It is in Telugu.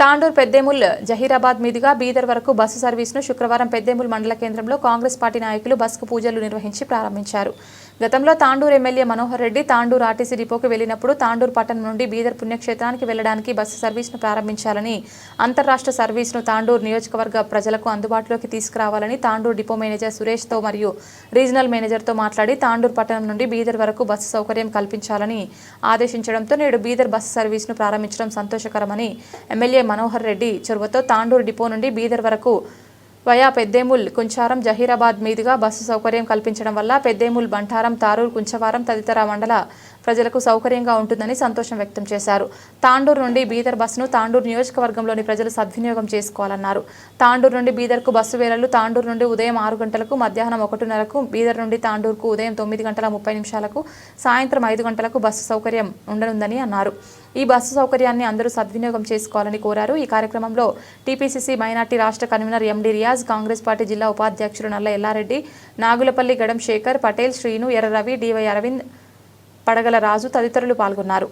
తాండూర్ పెద్దేముల్ జహీరాబాద్ మీదుగా బీదర్ వరకు బస్సు సర్వీసును శుక్రవారం పెద్దేముల్ మండల కేంద్రంలో కాంగ్రెస్ పార్టీ నాయకులు బస్సుకు పూజలు నిర్వహించి ప్రారంభించారు. గతంలో తాండూర్ ఎమ్మెల్యే మనోహర్ రెడ్డి తాండూర్ ఆర్టీసీ డిపోకి వెళ్ళినప్పుడు తాండూర్ పట్టణం నుండి బీదర్ పుణ్యక్షేత్రానికి వెళ్ళడానికి బస్సు సర్వీసును ప్రారంభించాలని అంతర్రాష్ట్ర సర్వీసును తాండూర్ నియోజకవర్గ ప్రజలకు అందుబాటులోకి తీసుకురావాలని తాండూర్ డిపో మేనేజర్ సురేష్తో మరియు రీజనల్ మేనేజర్తో మాట్లాడి తాండూర్ పట్టణం నుండి బీదర్ వరకు బస్సు సౌకర్యం కల్పించాలని ఆదేశించడంతో నేడు బీదర్ బస్సు సర్వీసును ప్రారంభించడం సంతోషకరమని ఎమ్మెల్యే మనోహర్ రెడ్డి చొరవతో తాండూర్ డిపో నుండి బీదర్ వరకు వయా పెద్దేముల్ కుంచారం జహీరాబాద్ మీదుగా బస్సు సౌకర్యం కల్పించడం వల్ల పెద్దేముల్ బంటారం తారూర్ కుంచవారం తదితర మండల ప్రజలకు సౌకర్యంగా ఉంటుందని సంతోషం వ్యక్తం చేశారు. తాండూరు నుండి బీదర్ బస్సును తాండూరు నియోజకవర్గంలోని ప్రజలు సద్వినియోగం చేసుకోవాలన్నారు. తాండూరు నుండి బీదర్కు బస్సు వేళలు తాండూరు నుండి ఉదయం ఆరు గంటలకు మధ్యాహ్నం ఒకటిన్నరకు బీదర్ నుండి తాండూరుకు ఉదయం తొమ్మిది గంటల ముప్పై నిమిషాలకు సాయంత్రం ఐదు గంటలకు బస్సు సౌకర్యం ఉండనుందని అన్నారు. ఈ బస్సు సౌకర్యాన్ని అందరూ సద్వినియోగం చేసుకోవాలని కోరారు. ఈ కార్యక్రమంలో టీపీసీసీ మైనార్టీ రాష్ట్ర convener MD Riyaz Congress party జిల్లా ఉపాధ్యక్షుడు నల్ల ఎల్లారెడ్డి నాగులపల్లి గడం శేఖర్ పటేల్ శ్రీను ఎర్ర రవి డివై అరవింద్ పడగల రాజు తదితరులు పాల్గొన్నారు